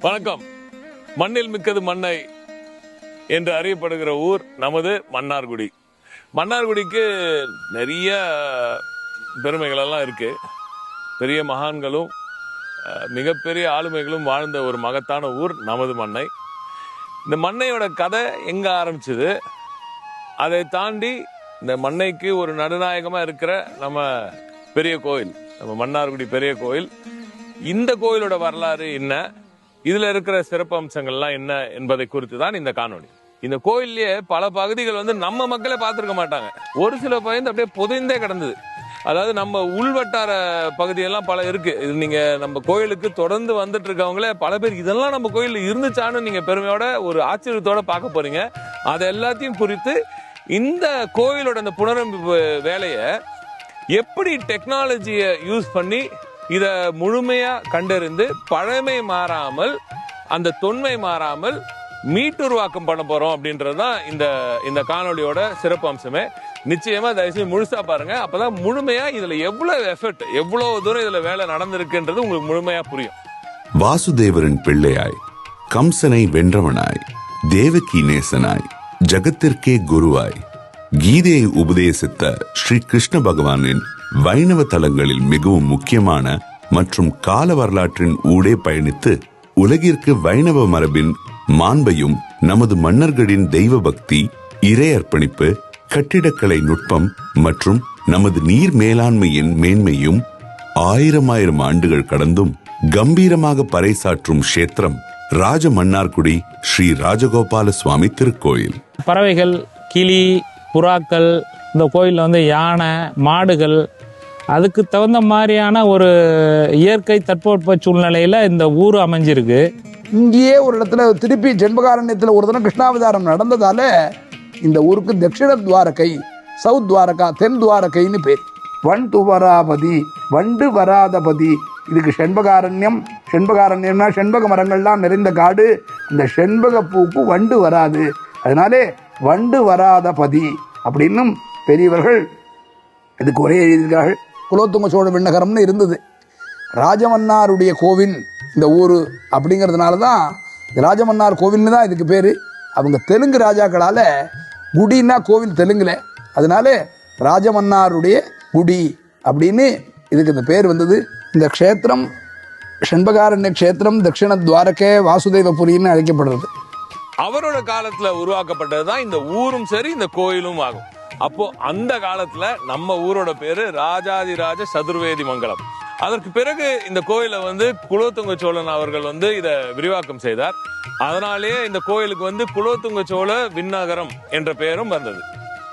வணக்கம். மண்ணில் மிக்கது மண்ணை என்று அறியப்படுகிற ஊர் நமது மன்னார்குடி. மன்னார்குடிக்கு நிறைய பெருமைகள் எல்லாம் இருக்கு. பெரிய மகான்களும் மிகப்பெரிய ஆளுமைகளும் வாழ்ந்த ஒரு மகத்தான ஊர் நமது மண்ணை. இந்த மண்ணையோட கதை எங்க ஆரம்பிச்சது? அதை தாண்டி இந்த மண்ணைக்கு ஒரு நடுநாயகமாக இருக்கிற நம்ம பெரிய கோயில் நம்ம மன்னார்குடி பெரிய கோயில். இந்த கோயிலோட வரலாறு என்ன? இதில் இருக்கிற சிறப்பு அம்சங்கள்லாம் என்ன என்பதை குறித்து தான் இந்த காணொளி. இந்த கோயில்லயே பல பகுதிகள் வந்து நம்ம மக்களே பார்த்துருக்க மாட்டாங்க. ஒரு சில பகுதி அப்படியே புதைந்தே கிடந்தது. அதாவது நம்ம உள்வட்டார பகுதியெல்லாம் பல இருக்கு. இது நீங்க நம்ம கோயிலுக்கு தொடர்ந்து வந்துட்டு இருக்கவங்களே பல பேர் இதெல்லாம் நம்ம கோயில் இருந்துச்சான்னு நீங்க பெருமையோட ஒரு ஆச்சரியத்தோட பார்க்க போறீங்க. அது எல்லாத்தையும் குறித்து இந்த கோவிலோட இந்த புனரமைப்பு வேலையை எப்படி டெக்னாலஜியை யூஸ் பண்ணி இதை முழுமையாக கண்டறிந்து பழமை மாறாமல் அந்த தொன்மை மாறாமல் மீட்டுருவாக்கம் பண்ண போகிறோம் அப்படின்றது தான் இந்த இந்த காணொளியோட சிறப்பு அம்சமே. நிச்சயமாக தயவுசெய்து முழுசாக பாருங்கள் அப்போ தான் முழுமையாக இதில் எவ்வளோ எஃபர்ட் எவ்வளோ தூரம் இதில் வேலை நடந்திருக்குன்றது உங்களுக்கு முழுமையாக புரியும். வாசுதேவரின் பிள்ளையாய் கம்சனை வென்றவனாய் தேவகி நேசனாய் ஜகத்திற்கே குருவாய். கீதையை உபதேசித்த ஸ்ரீ கிருஷ்ண பகவானின் வைணவ தலங்களில் மிகவும் முக்கியமான மற்றும் கால வரலாற்றின் ஊடே பயணித்து உலகிற்கு வைணவ மரபின் மாண்பையும் நமது மன்னர்களின் தெய்வ பக்தி இறை அர்ப்பணிப்பு கட்டிடக்கலை நுட்பம் மற்றும் நமது நீர் மேலாண்மையின் மேன்மையும் ஆயிரம் ஆயிரம் ஆண்டுகள் கடந்தும் கம்பீரமாக பறைசாற்றும் கஷேத்திரம் ராஜ மன்னார்குடி ஸ்ரீ ராஜகோபால சுவாமி திருக்கோயில். பறவைகள் கிளி புறாக்கள் இந்த கோயிலில் வந்து யானை மாடுகள் அதுக்கு தகுந்த மாதிரியான ஒரு இயற்கை தட்பவெட்ப சூழ்நிலையில் இந்த ஊர் அமைஞ்சிருக்கு. இங்கேயே ஒரு இடத்துல திருப்பி ஜென்மகாரண்யத்தில் ஒரு தினம் கிருஷ்ணாவதாரம் நடந்ததால இந்த ஊருக்கு தட்சிண துவாரகை சவுத் துவாரகா தென் துவாரகைன்னு பேர். வன் துவராபதி வண்டு வராதபதி. இதுக்கு செண்பகாரண்யம். செண்பகாரண்யம்னா செண்பக மரங்கள்லாம் நிறைந்த காடு. இந்த செண்பக பூக்கு வண்டு வராது. அதனாலே வண்டு வராத பதி அப்படின்னும் பெரியவர்கள் இதுக்கு ஒரே எழுதியிருக்கிறார்கள். குலோத்துங்க சோழ விண்ணகரம்னு இருந்தது. ராஜமன்னாருடைய கோவில் இந்த ஊர் அப்படிங்கிறதுனால தான் ராஜமன்னார் கோவில்னு தான் இதுக்கு பேர். அவங்க தெலுங்கு ராஜாக்களால் குடின்னா கோவில் தெலுங்குல. அதனால ராஜமன்னாருடைய குடி அப்படின்னு இதுக்கு இந்த பேர் வந்தது. இந்த க்ஷேத்திரம் ஷண்பகாரண்ய க்ஷேத்திரம் தட்சிண துவாரகே வாசுதேவபுரின்னு அழைக்கப்படுறது. அவரோட காலத்துல உருவாக்கப்பட்டதுதான் இந்த ஊரும் சரி இந்த கோயிலும் ஆகும். அப்போ அந்த காலத்துல நம்ம ஊரோட பேரு ராஜாதிராஜ சதுர்வேதி மங்கலம். அதற்கு பிறகு இந்த கோயிலை வந்து குலோத்துங்க சோழன் அவர்கள் வந்து இதை விரிவாக்கம் செய்தார். அதனாலேயே இந்த கோயிலுக்கு வந்து குலோத்துங்க சோழ விண்ணகரம் என்ற பெயரும் வந்தது.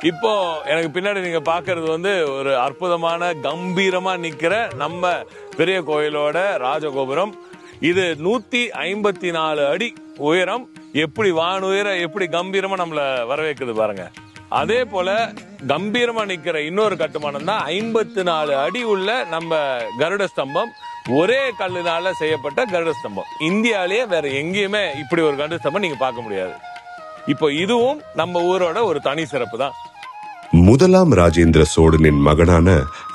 இப்போ எனக்கு பின்னாடி நீங்க பாக்குறது வந்து ஒரு அற்புதமான கம்பீரமா நிக்கிற நம்ம பெரிய கோயிலோட ராஜகோபுரம். இது நூத்தி ஐம்பத்தி நாலு அடி உயரம். எப்படி வான் உயர எப்படி கம்பீரமா நம்மள வரவேற்குது பாருங்க. அதே போல கம்பீரமா நிக்கிற இன்னொரு கட்டுமானம் தான் ஐம்பத்தி நாலு அடி உள்ள நம்ம கருட ஸ்தம்பம். ஒரே கல்லுனால செய்யப்பட்ட கருட ஸ்தம்பம். இந்தியாலேயே வேற எங்கேயுமே இப்படி ஒரு கருட ஸ்தம்பம் நீங்க பார்க்க முடியாது. இப்போ இதுவும் நம்ம ஊரோட ஒரு தனி சிறப்பு தான். முதலாம் ராஜேந்திர சோழனின் மகனான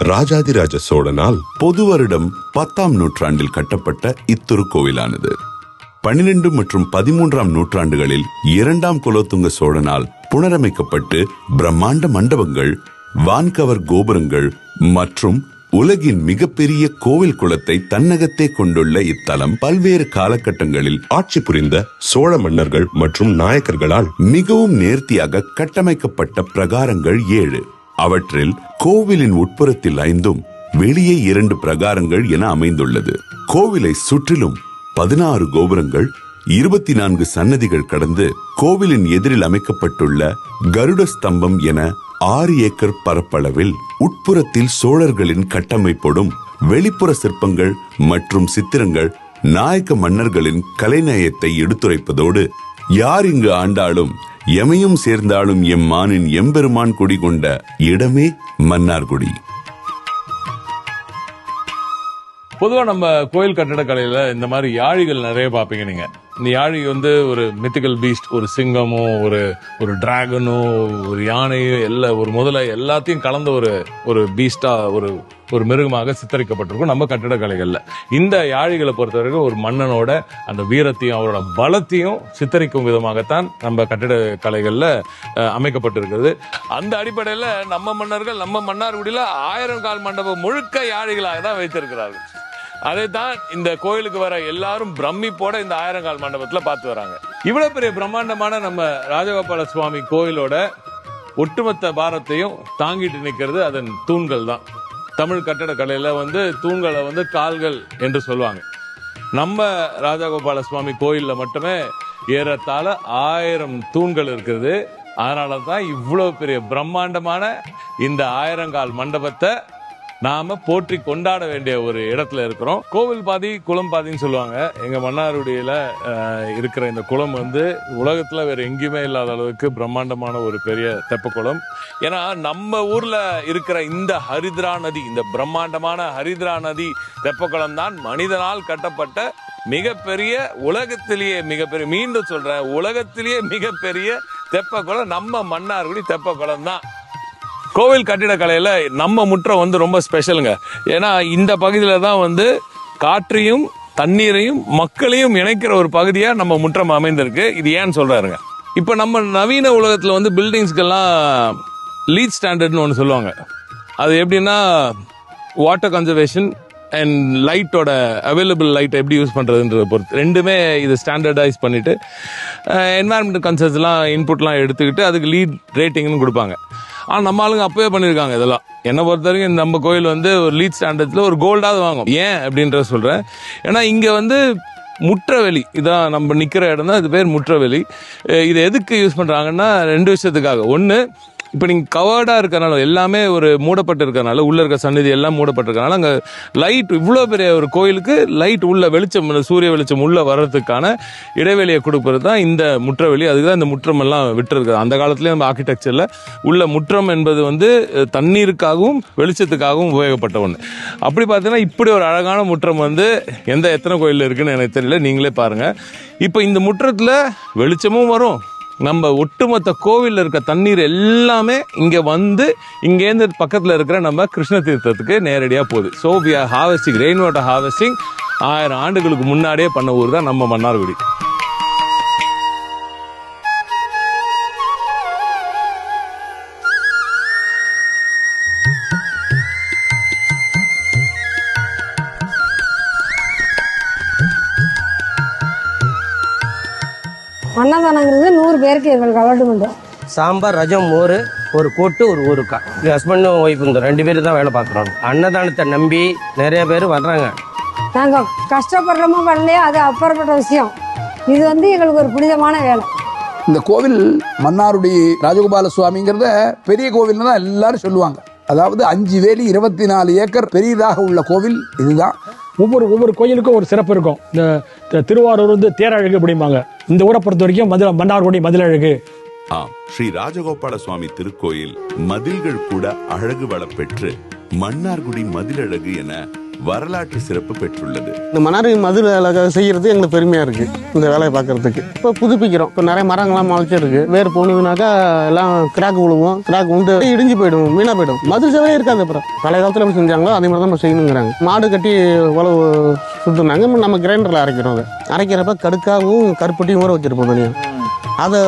ராஜாதிராஜ சோழனால் பொது வருடம் பத்தாம் நூற்றாண்டில் கட்டப்பட்ட இத்திருக்கோவிலானது பனிரெண்டு மற்றும் பதிமூன்றாம் நூற்றாண்டுகளில் இரண்டாம் குலோத்துங்க சோழனால் புனரமைக்கப்பட்டு பிரம்மாண்ட மண்டபங்கள் வான்கவர் கோபுரங்கள் மற்றும் உலகின் மிகப்பெரிய கோவில் குளத்தை தன்னகத்தே கொண்டுள்ள இத்தலம் பல்வேறு காலகட்டங்களில் ஆட்சி புரிந்த சோழ மன்னர்கள் மற்றும் நாயக்கர்களால் மிகவும் நேர்த்தியாக கட்டமைக்கப்பட்ட பிரகாரங்கள் ஏழு. அவற்றில் கோவிலின் உட்புறத்தில் ஐந்தும் வெளியே இரண்டு பிரகாரங்கள் என அமைந்துள்ளது. கோவிலை சுற்றிலும் பதினாறு கோபுரங்கள் இருபத்தி நான்கு சன்னதிகள் கடந்து கோவிலின் எதிரில் அமைக்கப்பட்டுள்ள கருட ஸ்தம்பம் என ஆறு ஏக்கர் பரப்பளவில் உட்புறத்தில் சோழர்களின் கட்டமைப்போடும் வெளிப்புற சிற்பங்கள் மற்றும் சித்திரங்கள் நாயக்க மன்னர்களின் கலைநயத்தை எடுத்துரைப்பதோடு யார் இங்கு ஆண்டாலும் எமையும் சேர்ந்தாலும் எம் மானின் எம்பெருமான் குடி கொண்ட இடமே மன்னார்குடி பொதுவா நம்ம கோயில் கட்டடக்கலையில இந்த மாதிரி யாழிகள் நிறைய பார்ப்பீங்க நீங்க. இந்த யாழி வந்து ஒரு மித்திக்கல் பீஸ்ட் ஒரு சிங்கமோ ஒரு ஒரு டிராகனோ ஒரு யானையோ எல்லா ஒரு முதல எல்லாத்தையும் கலந்த ஒரு ஒரு பீஸ்டா ஒரு ஒரு மிருகமாக சித்தரிக்கப்பட்டிருக்கும் நம்ம கட்டிடக்கலைகளில். இந்த யாழிகளை பொறுத்தவரைக்கும் ஒரு மன்னனோட அந்த வீரத்தையும் அவரோட பலத்தையும் சித்தரிக்கும் விதமாகத்தான் நம்ம கட்டிடக்கலைகளில் அமைக்கப்பட்டிருக்கிறது. அந்த அடிப்படையில் நம்ம மன்னர்கள் நம்ம மன்னார்குடியில ஆயிரம் கால் மண்டபம் முழுக்க யாழிகளாக தான் வைத்திருக்கிறார்கள். அதைத்தான் இந்த கோயிலுக்கு வர எல்லாரும் பிரமிப்போட இந்த ஆயிரங்கால் மண்டபத்தில் பார்த்து வராங்க. இவ்வளோ பெரிய பிரம்மாண்டமான நம்ம ராஜகோபால சுவாமி கோயிலோட ஒட்டுமொத்த பாரத்தையும் தாங்கிட்டு நிற்கிறது அதன் தூண்கள் தான். தமிழ் கட்டடக்கலையில் வந்து தூண்களை வந்து கால்கள் என்று சொல்லுவாங்க. நம்ம ராஜகோபால சுவாமி கோயிலில் மட்டுமே ஏறத்தாழ ஆயிரம் தூண்கள் இருக்குது. அதனால தான் இவ்வளோ பெரிய பிரம்மாண்டமான இந்த ஆயிரங்கால் மண்டபத்தை நாம போற்றி கொண்டாட வேண்டிய ஒரு இடத்துல இருக்கிறோம். கோவில் பாதி குளம் பாதின்னு சொல்லுவாங்க. எங்க மன்னாருடியில இருக்கிற இந்த குளம் வந்து உலகத்துல வேற எங்கேயுமே இல்லாத அளவுக்கு பிரம்மாண்டமான ஒரு பெரிய தெப்ப குளம். ஏன்னா நம்ம ஊர்ல இருக்கிற இந்த ஹரித்ரா நதி இந்த பிரம்மாண்டமான ஹரித்ரா நதி தெப்ப குளம் தான் மனிதனால் கட்டப்பட்ட மிகப்பெரிய உலகத்திலேயே மிகப்பெரிய மீண்டும் சொல்றேன் உலகத்திலேயே மிகப்பெரிய தெப்ப குளம் நம்ம மன்னார்குடி தெப்ப குளம் தான். கோவில் கட்டிடக்கலையில் நம்ம முற்றம் வந்து ரொம்ப ஸ்பெஷலுங்க ஏன்னா இந்த பகுதியில் தான் வந்து காற்றையும் தண்ணீரையும் மக்களையும் இணைக்கிற ஒரு பகுதியாக நம்ம முற்றம் அமைந்திருக்கு. இது ஏன்னு சொல்கிறாருங்க இப்போ நம்ம நவீன உலகத்தில் வந்து பில்டிங்ஸ்க்கெல்லாம் லீட் ஸ்டாண்டர்ட்னு ஒன்று சொல்லுவாங்க. அது எப்படின்னா வாட்டர் கன்சர்வேஷன் அண்ட் லைட்டோட அவைலபிள் லைட் எப்படி யூஸ் பண்ணுறதுன்றத பொறுத்து. ரெண்டுமே இது ஸ்டாண்டர்டைஸ் பண்ணிவிட்டு என்வாயன்மெண்ட் கன்சர்ன்ஸ்லாம் இன்புட்லாம் எடுத்துக்கிட்டு அதுக்கு லீட் ரேட்டிங்னு கொடுப்பாங்க. ஆனால் நம்ம ஆளுங்க அப்பவே பண்ணியிருக்காங்க இதெல்லாம். என்னை பொறுத்த வரைக்கும் நம்ம கோயில் வந்து ஒரு லீட் ஸ்டாண்டர்ட்ஸில் ஒரு கோல்டாவது வாங்கும். ஏன் அப்படின்றத சொல்கிறேன் ஏன்னா இங்கே வந்து முற்றவெளி. இதான் நம்ம நிற்கிற இடம் தான் இது பேர் முற்றவெளி. இதை இது எதுக்கு யூஸ் பண்ணுறாங்கன்னா ரெண்டு விஷயத்துக்காக. ஒன்று இப்போ நீங்கள் கவர்டாக இருக்கிறனால எல்லாமே ஒரு மூடப்பட்டு இருக்கிறனால உள்ளே இருக்க சன்னிதி எல்லாம் மூடப்பட்டிருக்கனால அங்கே லைட் இவ்வளோ பெரிய ஒரு கோயிலுக்கு லைட் உள்ள வெளிச்சம் சூரிய வெளிச்சம் உள்ள வர்றதுக்கான இடைவெளியை கொடுப்பது தான் இந்த முற்றவெளி. அதுக்கு தான் இந்த முற்றம் எல்லாம் விட்டுருக்குது அந்த காலத்துலேயே நம்ம ஆர்கிடெக்சரில் உள்ள முற்றம் என்பது வந்து தண்ணீருக்காகவும் வெளிச்சத்துக்காகவும் உபயோகப்பட்ட ஒன்று அப்படி பார்த்தீங்கன்னா இப்படி ஒரு அழகான முற்றம் வந்து எந்த எத்தனை கோயிலில் இருக்குன்னு எனக்கு தெரியல. நீங்களே பாருங்கள் இப்போ இந்த முற்றத்தில் வெளிச்சமும் வரும். நம்ம ஒட்டுமொத்த கோவிலில் இருக்க தண்ணீர் எல்லாமே இங்கே வந்து இங்கேருந்து பக்கத்தில் இருக்கிற நம்ம கிருஷ்ண தீர்த்தத்துக்கு நேரடியாக போகுது. So we are harvesting rain water harvesting ஆயிரம் ஆண்டுகளுக்கு முன்னாடியே பண்ண ஊர் தான் நம்ம மன்னார்குடி. பேருக்கு எங்களுக்கு அலாட்மெண்ட் சாம்பார் ரஜம் மோர் ஒரு கூட்டு ஒரு ஊருக்கா ஹஸ்பண்டும் ஒய்ஃப் இந்த ரெண்டு பேரும் தான் வேலை பார்க்குறோம். அன்னதானத்தை நம்பி நிறைய பேர் வர்றாங்க. நாங்கள் கஷ்டப்படுறோமோ வரலையோ அது அப்புறப்பட்ட விஷயம். இது வந்து எங்களுக்கு ஒரு புனிதமான வேலை. இந்த கோவில் மன்னாருடி ராஜகோபால சுவாமிங்கிறத பெரிய கோவில்னு தான் எல்லாரும் சொல்லுவாங்க. அதாவது அஞ்சு வேலி இருபத்தி நாலு ஏக்கர் பெரியதாக உள்ள கோவில் இதுதான். ஒவ்வொரு ஒவ்வொரு கோயிலுக்கும் ஒரு சிறப்பு இருக்கும். இந்த த- திருவாரூர் வந்து தேரழகு அப்படிம்பாங்க. இந்த ஊரை பொறுத்த வரைக்கும் மதுரை மன்னார்குடி மதிலழகு ஆம் ஸ்ரீ ராஜகோபால சுவாமி திருக்கோயில் மதில்கள் கூட அழகு வள பெற்று மன்னார்குடி மதிலழகு என வரலாற்று சிறப்பு பெற்றுள்ளது. இந்த மணாரி மதுரை செய்யறது எங்களுக்கு பெருமையா இருக்கு இந்த வேலையை பார்க்கறதுக்கு. இப்போ புதுப்பிக்கிறோம். இப்போ நிறைய மரங்கள்லாம் முளைச்சிருக்கு. வேறு போனதுனாக்கா எல்லாம் கிராக் விழுவோம் கிராக் வந்து இடிஞ்சு போயிடும் வீணா போயிடும். மதுரை சேவையே இருக்காது அப்புறம். பழைய காலத்தில் எப்படி செஞ்சாங்களோ அதே மாதிரி தான் நம்ம செய்யணுங்கிறாங்க. மாடு கட்டி உழவு சுத்துனாங்க. நம்ம கிரைண்டரில் அரைக்கிறோம் அதை. அரைக்கிறப்ப கடுக்காவும் கருப்பட்டியும் ஊற வச்சிருப்போம் தனியாக அதை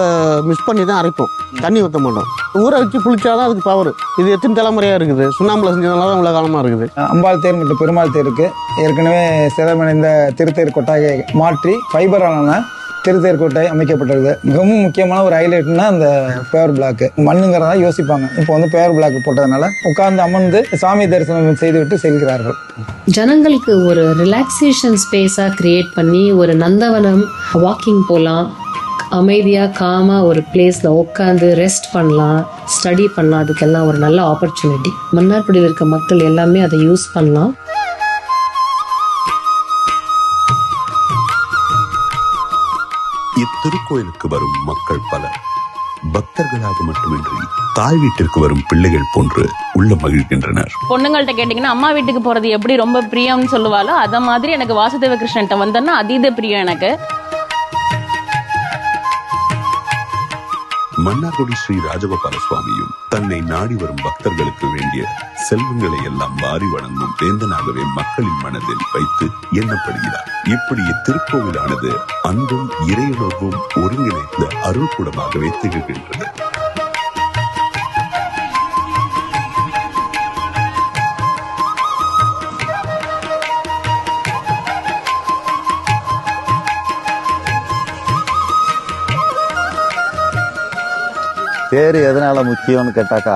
மிஸ் பண்ணி தான் அரைப்போம். தண்ணி ஊற்ற மாட்டோம். ஊற வச்சு புளிச்சாதான் அதுக்கு பவர் இது எத்தனை தலைமுறையாக இருக்குது? சுண்ணாம்புல செஞ்சதுனால தான் இவ்வளோ காலமாக இருக்குது அம்பாள் தேர் மற்றும் பெருமாள் தேருக்கு ஏற்கனவே சிதமடைந்த திருத்தேர் கொட்டாயை மாற்றி ஃபைபராலான திருத்தேர் கொட்டாய் அமைக்கப்பட்டிருக்கு மிகவும் முக்கியமான ஒரு ஹைலைட்னா அந்த பேவர் பிளாக் மண்ணுங்கிறதா யோசிப்பாங்க. இப்போ வந்து பேவர் பிளாக் போட்டதுனால உட்கார்ந்து அமர்ந்து சாமி தரிசனம் செய்துவிட்டு செல்கிறார்கள். ஜனங்களுக்கு ஒரு ரிலாக்ஸேஷன் ஸ்பேஸாக கிரியேட் பண்ணி ஒரு நந்தவனம் வாக்கிங் போகலாம் அமைதியாக காமாக ஒரு பிளேஸில் உட்காந்து ரெஸ்ட் பண்ணலாம் ஸ்டடி பண்ணலாம். அதுக்கெல்லாம் ஒரு நல்ல ஆப்பர்ச்சுனிட்டி மன்னார்குடியில் இருக்க மக்கள் எல்லாமே அதை யூஸ் பண்ணலாம். இத்திருக்கோயிலுக்கு வரும் மக்கள் பலர் பக்தர்களாக மட்டுமின்றி தாய் வீட்டிற்கு வரும் பிள்ளைகள் போன்று உள்ள மகிழ்கின்றனர். பொண்ணுங்கள்ட்ட கேட்டிங்கன்னா அம்மா வீட்டுக்கு போறது எப்படி ரொம்ப பிரியம்னு சொல்லுவாளோ அத மாதிரி எனக்கு வாசுதேவ கிருஷ்ணன்ட்ட வந்தேன்னா அதீத பிரியம் எனக்கு. மன்னார்குடி ஸ்ரீ ராஜகோபால சுவாமியும் தன்னை நாடி வரும் பக்தர்களுக்கு வேண்டிய செல்வங்களை எல்லாம் வாரி வழங்கும் வேந்தனாகவே மக்களின் மனதில் வைத்து எண்ணப்படுகிறார். இப்படி இத்திருக்கோவிலானது அன்பும் இறையுணர்வும் ஒருங்கிணைந்த அருள்கூடமாகவே திகழ்கின்றது. தேர் எதனால முக்கியம்னு கேட்டாக்கா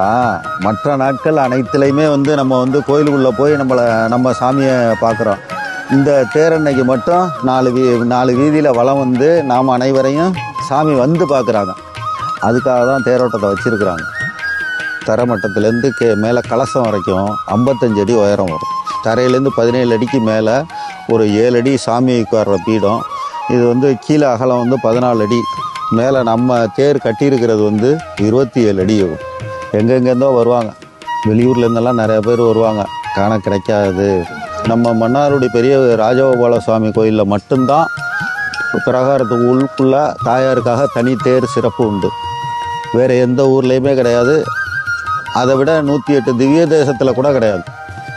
மற்ற நாட்கள் அனைத்துலையுமே வந்து நம்ம வந்து கோயிலுக்குள்ளே போய் நம்மளை நம்ம சாமியை பார்க்குறோம். இந்த தேரன்னைக்கு மட்டும் நாலு வீ நாலு வீதியில் வளம் வந்து நாம் அனைவரையும் சாமி வந்து பார்க்குறாங்க. அதுக்காக தான் தேரோட்டத்தை வச்சுருக்குறாங்க. தரமட்டத்துலேருந்து கே மேலே கலசம் வரைக்கும் ஐம்பத்தஞ்சு அடி உயரம் வரும். தரையிலேருந்து பதினேழு அடிக்கு மேலே ஒரு ஏழு அடி சாமி உட்கார்ற பீடம். இது வந்து கீழே அகலம் வந்து பதினாலு அடி. மேலே நம்ம தேர் கட்டியிருக்கிறது வந்து இருபத்தி ஏழு அடி. எங்கெங்கேருந்தோ வருவாங்க. வெளியூர்லேருந்தெல்லாம் நிறைய பேர் வருவாங்க. காண கிடைக்காது. நம்ம மன்னாருடைய பெரிய ராஜகோபால சுவாமி கோயிலில் மட்டும்தான் பிரகாரத்துக்கு உள்ளுக்குள்ள தாயாருக்காக தனி தேர் சிறப்பு உண்டு. வேறு எந்த ஊர்லேயுமே கிடையாது. அதை விட நூற்றி எட்டு திவ்ய தேசத்தில் கூட கிடையாது.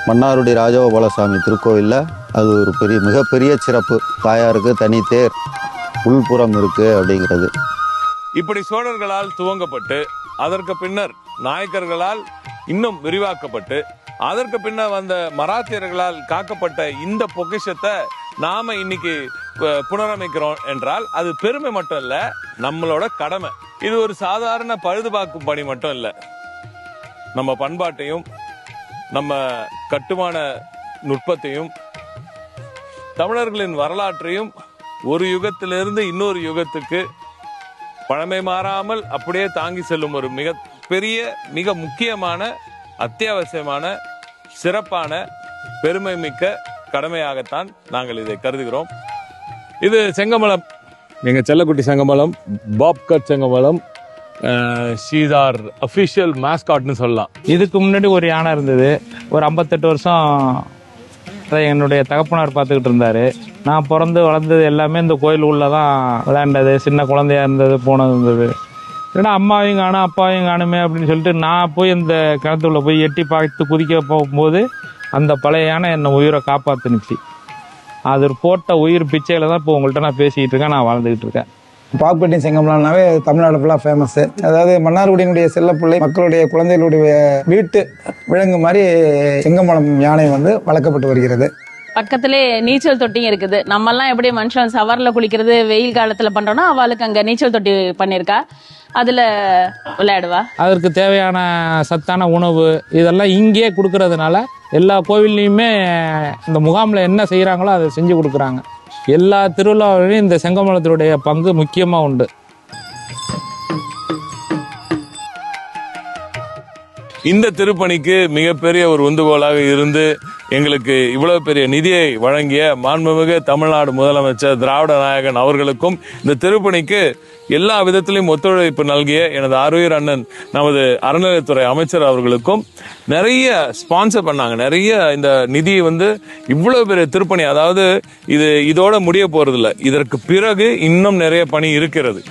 மன்னாருடைய ராஜகோபால சுவாமி திருக்கோயிலில் அது ஒரு பெரிய மிகப்பெரிய சிறப்பு. தாயாருக்கு தனி தேர். உள்புறம் இருக்குது அப்படிங்கிறது. இப்படி சோழர்களால் துவங்கப்பட்டு அதற்கு பின்னர் நாயக்கர்களால் இன்னும் விரிவாக்கப்பட்டு அதற்கு பின்னர் வந்த மராத்தியர்களால் காக்கப்பட்ட இந்த பொக்கிஷத்தை நாம இன்னைக்கு புனரமைக்கிறோம் என்றால் அது பெருமை மட்டும் இல்ல நம்மளோட கடமை. இது ஒரு சாதாரண பழுதுபார்க்கும் பணி மட்டும் இல்ல. நம்ம பண்பாட்டையும் நம்ம கட்டுமான நுட்பத்தையும் தமிழர்களின் வரலாற்றையும் ஒரு யுகத்திலிருந்து இன்னொரு யுகத்துக்கு பழமை மாறாமல் அப்படியே தாங்கி செல்லும் ஒரு மிக பெரிய மிக முக்கியமான அத்தியாவசியமான சிறப்பான பெருமை மிக்க கடமையாகத்தான் நாங்கள் இதை கருதுகிறோம். இது செங்கமலம். எங்க செல்லக்குட்டி செங்கமலம் பாப்கட் செங்கமலம் ஷீதார் அஃபிஷியல் மேஸ்காட்னு சொல்லலாம். இதுக்கு முன்னாடி ஒரு யானை இருந்தது. ஒரு ஐம்பத்தெட்டு வருஷம் என்னுடைய தகப்பனார் பார்த்துக்கிட்டு இருந்தாரு. நான் பிறந்து வளர்ந்தது எல்லாமே இந்த கோயில் உள்ள தான் விளையாண்டது. சின்ன குழந்தையா இருந்தது போனது இருந்தது. ஏன்னா அம்மாவையும் காணும் அப்பாவையும் காணுமே அப்படின்னு சொல்லிட்டு நான் போய் இந்த கிணத்துக்குள்ள போய் எட்டி பார்த்து குதிக்க போகும்போது அந்த பழைய யானை என்னை உயிரை காப்பாற்றுனுச்சு அது போட்ட உயிர் பிச்சையில் தான் இப்போ உங்கள்கிட்ட நான் பேசிக்கிட்டு இருக்கேன் நான் வாழ்ந்துகிட்டு இருக்கேன். பாக்பட்டி செங்கம்லானாவே தமிழ்நாடு ஃபுல்லாக ஃபேமஸ் அதாவது மன்னார்குடியினுடைய செல்லப்பிள்ளை மக்களுடைய குழந்தைகளுடைய வீட்டு விலங்கு மாதிரி செங்கமலம் யானை வந்து வளர்க்கப்பட்டு வருகிறது. பக்கத்திலே நீச்சல் தொட்டியும் இருக்குது. நம்ம எல்லாம் எப்படி மனுஷன் சவர்ல குளிக்கிறது வெயில் காலத்துல பண்றோம்னா அவளுக்கு அங்க நீச்சல் தொட்டி பண்ணிருக்கா. அதுல விளையாடுவா? அதற்கு தேவையான சத்தான உணவு இதெல்லாம் இங்கேயே கொடுக்கறதுனால எல்லா கோவில்லையுமே இந்த முகாமில் என்ன செய்கிறாங்களோ அதை செஞ்சு கொடுக்குறாங்க. எல்லா திருவிழாவிலையும் இந்த செங்கமலத்தினுடைய பங்கு முக்கியமாக உண்டு. இந்த திருப்பணிக்கு மிகப்பெரிய ஒரு உந்துகோலாக இருந்து எங்களுக்கு இவ்வளவு பெரிய நிதியை வழங்கிய மாண்புமிகு தமிழ்நாடு முதலமைச்சர் திராவிட நாயகன் அவர்களுக்கும் இந்த திருப்பணிக்கு எல்லா விதத்திலையும் ஒத்துழைப்பு நல்கிய எனது அருயிர் அண்ணன் நமது அறநிலையத்துறை அமைச்சர் அவர்களுக்கும் நிறைய ஸ்பான்சர் பண்ணாங்க. நிறைய இந்த நிதி வந்து இவ்வளவு பெரிய திருப்பணி அதாவது இது இதோட முடிய போகிறதில்ல இதற்கு பிறகு இன்னும் நிறைய பணி இருக்கிறது.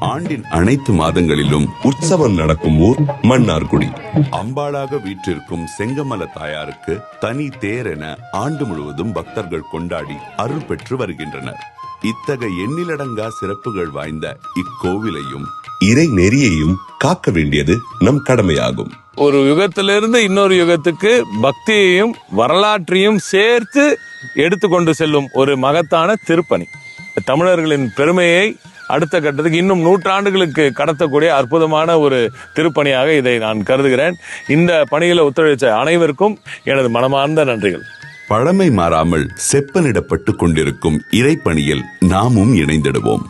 ஆண்டின் அனைத்து மாதங்களிலும் உற்சவம் நடக்கும் ஊர் மன்னார்குடி. அம்பாளாக வீற்றிருக்கும் செங்கமல தாயாருக்கு தனி தேர் என ஆண்டு முழுவதும் பக்தர்கள் கொண்டாடி அருள் பெற்று வருகின்றனர். இத்தகைய எண்ணிலடங்கா சிறப்புகள் வாய்ந்த இக்கோவிலையும் இறை நெறியையும் காக்க வேண்டியது நம் கடமையாகும். ஒரு யுகத்திலிருந்து இன்னொரு யுகத்துக்கு பக்தியையும் வரலாற்றையும் சேர்த்து எடுத்துக்கொண்டு செல்லும் ஒரு மகத்தான திருப்பணி. தமிழர்களின் பெருமையை அடுத்த கட்டத்துக்கு இன்னும் நூற்றாண்டுகளுக்கு கடத்தக்கூடிய அற்புதமான ஒரு திருப்பணியாக இதை நான் கருதுகிறேன். இந்த பணியில் ஒத்துழைச்ச அனைவருக்கும் எனது மனமார்ந்த நன்றிகள். பழமை மாறாமல் செப்பனிடப்பட்டு கொண்டிருக்கும் இறைப்பணியில் நாமும் இணைந்திடுவோம்.